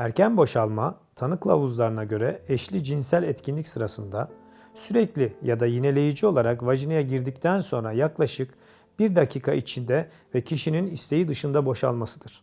Erken boşalma, tanı kılavuzlarına göre eşli cinsel etkinlik sırasında sürekli ya da yineleyici olarak vajinaya girdikten sonra yaklaşık 1 dakika içinde ve kişinin isteği dışında boşalmasıdır.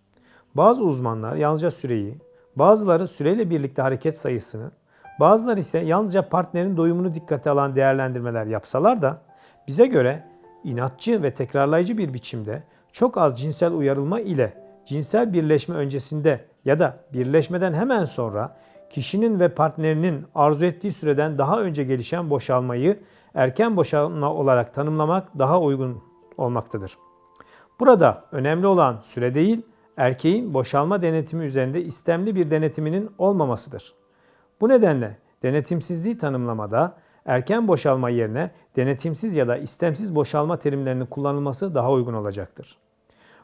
Bazı uzmanlar yalnızca süreyi, bazıları süreyle birlikte hareket sayısını, bazıları ise yalnızca partnerin doyumunu dikkate alan değerlendirmeler yapsalar da bize göre inatçı ve tekrarlayıcı bir biçimde çok az cinsel uyarılma ile cinsel birleşme öncesinde ya da birleşmeden hemen sonra kişinin ve partnerinin arzu ettiği süreden daha önce gelişen boşalmayı erken boşalma olarak tanımlamak daha uygun olmaktadır. Burada önemli olan süre değil, erkeğin boşalma denetimi üzerinde istemli bir denetiminin olmamasıdır. Bu nedenle denetimsizliği tanımlamada erken boşalma yerine denetimsiz ya da istemsiz boşalma terimlerinin kullanılması daha uygun olacaktır.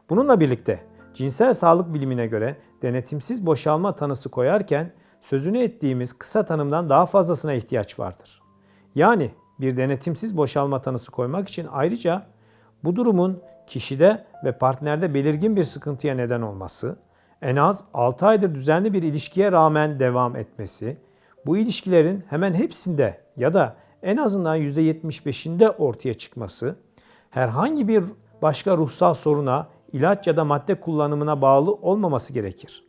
Bununla birlikte cinsel sağlık bilimine göre denetimsiz boşalma tanısı koyarken sözünü ettiğimiz kısa tanımdan daha fazlasına ihtiyaç vardır. Yani bir denetimsiz boşalma tanısı koymak için ayrıca bu durumun kişide ve partnerde belirgin bir sıkıntıya neden olması, en az 6 aydır düzenli bir ilişkiye rağmen devam etmesi, bu ilişkilerin hemen hepsinde ya da en azından %75'inde ortaya çıkması, herhangi bir başka ruhsal soruna, ilaç ya da madde kullanımına bağlı olmaması gerekir.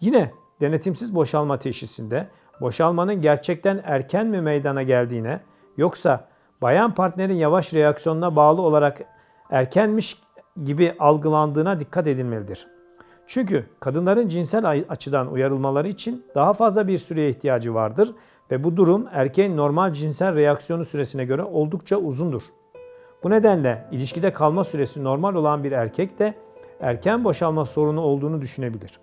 Yine denetimsiz boşalma teşhisinde boşalmanın gerçekten erken mi meydana geldiğine yoksa bayan partnerin yavaş reaksiyonuna bağlı olarak erkenmiş gibi algılandığına dikkat edilmelidir. Çünkü kadınların cinsel açıdan uyarılmaları için daha fazla bir süreye ihtiyacı vardır ve bu durum erkeğin normal cinsel reaksiyonu süresine göre oldukça uzundur. Bu nedenle ilişkide kalma süresi normal olan bir erkek de erken boşalma sorunu olduğunu düşünebilir.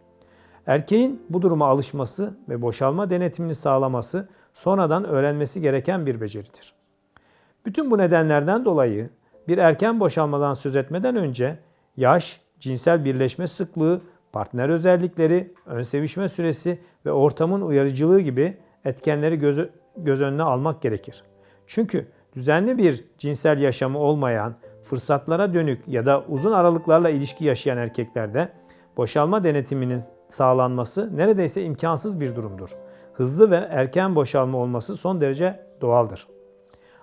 Erkeğin bu duruma alışması ve boşalma denetimini sağlaması sonradan öğrenmesi gereken bir beceridir. Bütün bu nedenlerden dolayı bir erken boşalmadan söz etmeden önce yaş, cinsel birleşme sıklığı, partner özellikleri, ön sevişme süresi ve ortamın uyarıcılığı gibi etkenleri göz, göz önüne almak gerekir. Çünkü düzenli bir cinsel yaşamı olmayan, fırsatlara dönük ya da uzun aralıklarla ilişki yaşayan erkeklerde boşalma denetiminin sağlanması neredeyse imkansız bir durumdur. Hızlı ve erken boşalma olması son derece doğaldır.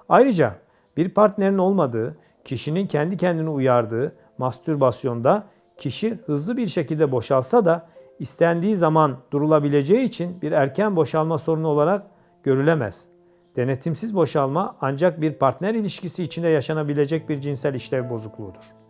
Ayrıca bir partnerin olmadığı, kişinin kendi kendini uyardığı mastürbasyonda kişi hızlı bir şekilde boşalsa da istendiği zaman durulabileceği için bir erken boşalma sorunu olarak görülemez. Denetimsiz boşalma ancak bir partner ilişkisi içinde yaşanabilecek bir cinsel işlev bozukluğudur.